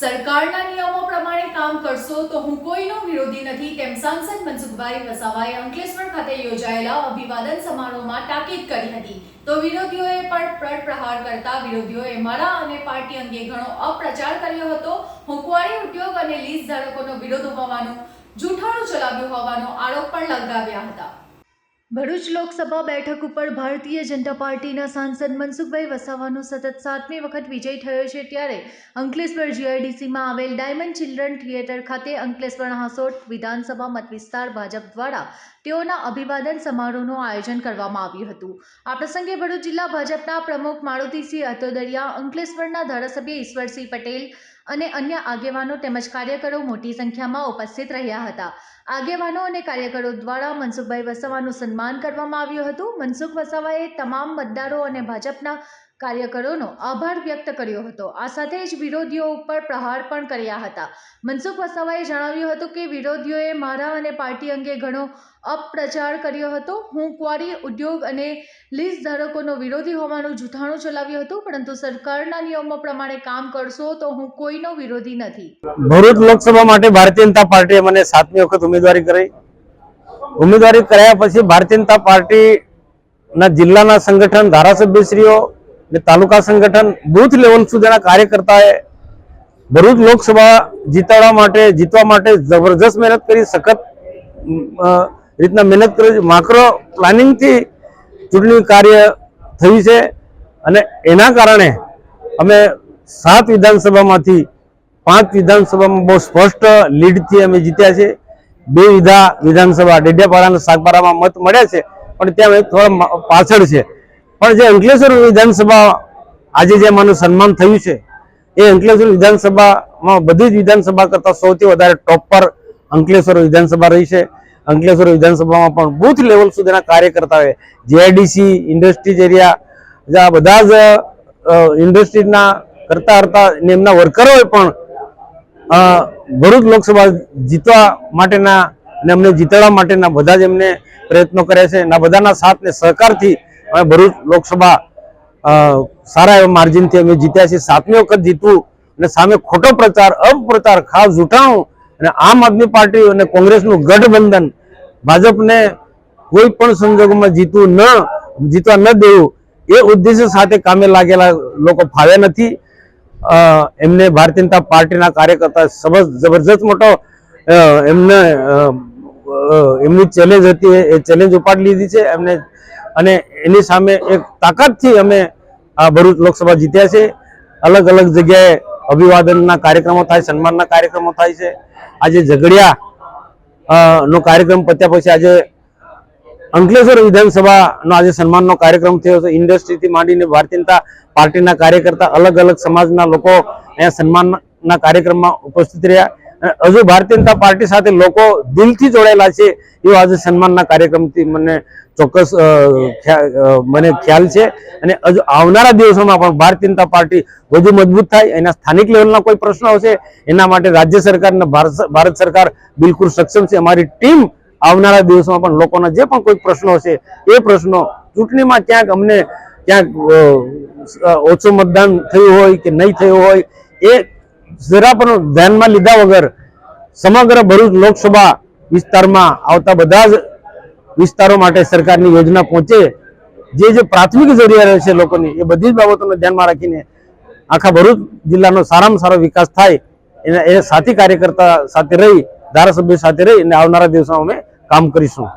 સરકારના નિયમો પ્રમાણે કામ કરશો તો હું કોઈનો વિરોધી નથી. તેમ સાંસદ મનસુખભાઈ વસાવાએ અંકલેશ્વર ખાતે યોજાયેલા અભિવાદન સમારોહમાં તાકીદ કરી હતી. તો વિરોધીઓએ પણ પડ પ્રહાર કરતા વિરોધીઓએ મારા અને પાર્ટી અંગે ઘણો અપ્રચાર કર્યો હતો. હુંકવારી ઉદ્યોગ અને લીઝ ધારકોનો વિરોધ હોવાનું, જૂઠાણું ચલાવ્યું હોવાનો આરોપ પણ લગાવ્યા હતા. ભરૂચ લોકસભા બેઠક ઉપર ભારતીય જનતા પાર્ટીના સાંસદ મનસુખભાઈ વસાવાનો સતત સાતમી વખત વિજય થયો છે ત્યારે અંકલેશ્વર જીઆઈડીસીમાં આવેલ ડાયમંડ ચિલ્ડ્રન થિયેટર ખાતે અંકલેશ્વર હાંસોટ વિધાનસભા મતવિસ્તાર ભાજપ દ્વારા તેઓના અભિવાદન સમારોહનું આયોજન કરવામાં આવ્યું હતું. આ પ્રસંગે ભરૂચ જિલ્લા ભાજપના પ્રમુખ મારુતિસિંહ અતોદરિયા અંકલેશ્વરના ધારાસભ્ય ઈશ્વરસિંહ પટેલ અને અન્ય આગેવાનો તેમજ કાર્યકરો મોટી સંખ્યામાં ઉપસ્થિત રહ્યા હતા. આગેવાનો અને કાર્યકરો દ્વારા મનસુખભાઈ વસાવાનું સન્માન કરવામાં આવ્યું હતું. મનસુખ વસાવાએ તમામ મતદારો અને ભાજપના કાર્યકરોનો આભાર વ્યક્ત કર્યો હતો. આ સાથે જ વિરોધીઓ ઉપર પ્રહાર પણ કર્યા હતા. મનસુખ વસાવાએ જણાવ્યું હતું કે, વિરોધીઓએ મારા અને પાર્ટી અંગે ઘણો અપપ્રચાર કર્યો હતો. હું ક્વારી ઉદ્યોગ અને લીઝ ધારકોનો વિરોધી હોવાનું જૂઠાણું ચલાવ્યું હતું, પરંતુ સરકારના નિયમો પ્રમાણે કામ કરશો તો હું કોઈનો વિરોધી નથી. ભરૂચ લોકસભા માટે ભારતીય જનતા પાર્ટીએ મને સાતમી વખત ઉમેદવારી કરી ઉમેદવારી કર્યા પછી ભારતીય જનતા પાર્ટીના જિલ્લાના સંગઠન ધારાસભ્યશ્રીઓ ને તાલુકા સંગઠન બૂથ લેવલ સુધીના કાર્યકર્તાએ ભરૂચ લોકસભા જીતાડવા માટે, જીતવા માટે જબરજસ્ત મહેનત કરી, સખત રીતના મહેનત કરી માક્રો પ્લાનિંગથી ચૂંટણી કાર્ય થયું છે અને એના કારણે અમે સાત વિધાનસભામાંથી પાંચ વિધાનસભામાં બહુ સ્પષ્ટ લીડથી અમે જીત્યા છે. બે વિધા વિધાનસભા, ડેડિયાપાડા અને સાગબારામાં મત મળ્યા છે, પણ ત્યાં થોડા પાછળ છે. પણ જે અંકલેશ્વર વિધાનસભા આજે જે અમારું સન્માન થયું છે, એ અંકલેશ્વર વિધાનસભામાં બધી જ વિધાનસભા કરતાં સૌથી વધારે ટોપ પર અંકલેશ્વર વિધાનસભા રહી છે. અંકલેશ્વર વિધાનસભામાં પણ બુથ લેવલ સુધીના કાર્યકર્તાઓએ જેઆઈડીસી ઇન્ડસ્ટ્રીઝ એરિયા આ બધા જ ઇન્ડસ્ટ્રીઝના કરતા કરતા એમના વર્કરોએ પણ ભરૂચ લોકસભા જીતવા માટેના અને અમને જીતાડવા માટેના બધા જ એમને પ્રયત્નો કર્યા છે. એના બધાના સાથને સહકારથી અમે ભરૂચ લોકસભા સારા એવા માર્જિનથી અમે જીત્યા છીએ. સાતમી વખત જીતવું અને સામે ખોટો પ્રચાર અપપ્રચાર ખાસ જૂઠાણું અને આમ આદમી પાર્ટી અને કોંગ્રેસનું ગઠબંધન ભાજપને કોઈ પણ સંજોગોમાં જીતવું ન, જીતવા ન દેવું, એ ઉદ્દેશ્ય સાથે કામે લાગેલા લોકો ફાવ્યા નથી. એમને ભારતીય જનતા પાર્ટીના કાર્યકર્તા જબરજસ્ત મોટો એમને એમની ચેલેન્જ હતી, એ ચેલેન્જ ઉપાડી લીધી છે. એમને અને એની સામે એક તાકાતથી અમે આ ભરૂચ લોકસભા જીત્યા છે. અલગ અલગ જગ્યાએ અભિવાદનના કાર્યક્રમો થાય, સન્માનના કાર્યક્રમો થાય છે. આજે ઝઘડિયા નો કાર્યક્રમ પત્યા પછી આજે અંકલેશ્વર વિધાનસભાનો આજે સન્માનનો કાર્યક્રમ થયો છે. ઇન્ડસ્ટ્રીથી માંડીને ભારતીય જનતા પાર્ટીના કાર્યકર્તા અલગ અલગ સમાજના લોકો અહીંયા સન્માનના કાર્યક્રમમાં ઉપસ્થિત રહ્યા. હજુ ભારતીય જનતા પાર્ટી સાથે લોકો દિલથી જોડાયેલા છે, એવો આજે સન્માનના કાર્યક્રમથી મને ચોક્કસ મને ખ્યાલ છે. અને હજુ આવનારા દિવસોમાં પણ ભારતીય જનતા પાર્ટી વધુ મજબૂત થાય, એના સ્થાનિક લેવલના કોઈ પ્રશ્નો હશે એના માટે રાજ્ય સરકાર અને ભારત સરકાર બિલકુલ સક્ષમ છે. અમારી ટીમ આવનારા દિવસોમાં પણ લોકોના જે પણ કોઈ પ્રશ્નો હશે, એ પ્રશ્નો ચૂંટણીમાં ક્યાંક અમને ક્યાંક ઓછું મતદાન થયું હોય કે નહીં થયું હોય, એ જરા પણ ધ્યાનમાં લીધા વગર સમગ્ર ભરૂચ લોકસભા વિસ્તારમાં આવતા બધા જ વિસ્તારો માટે સરકારની યોજના પહોંચે, જે જે પ્રાથમિક જરૂરિયાત છે લોકોની, એ બધી જ બાબતોને ધ્યાનમાં રાખીને આખા ભરૂચ જિલ્લાનો સારામાં સારો વિકાસ થાય, એના એ સાથી કાર્યકર્તા સાથે રહી, ધારાસભ્ય સાથે રહી અને આવનારા દિવસોમાં અમે કામ કરીશું.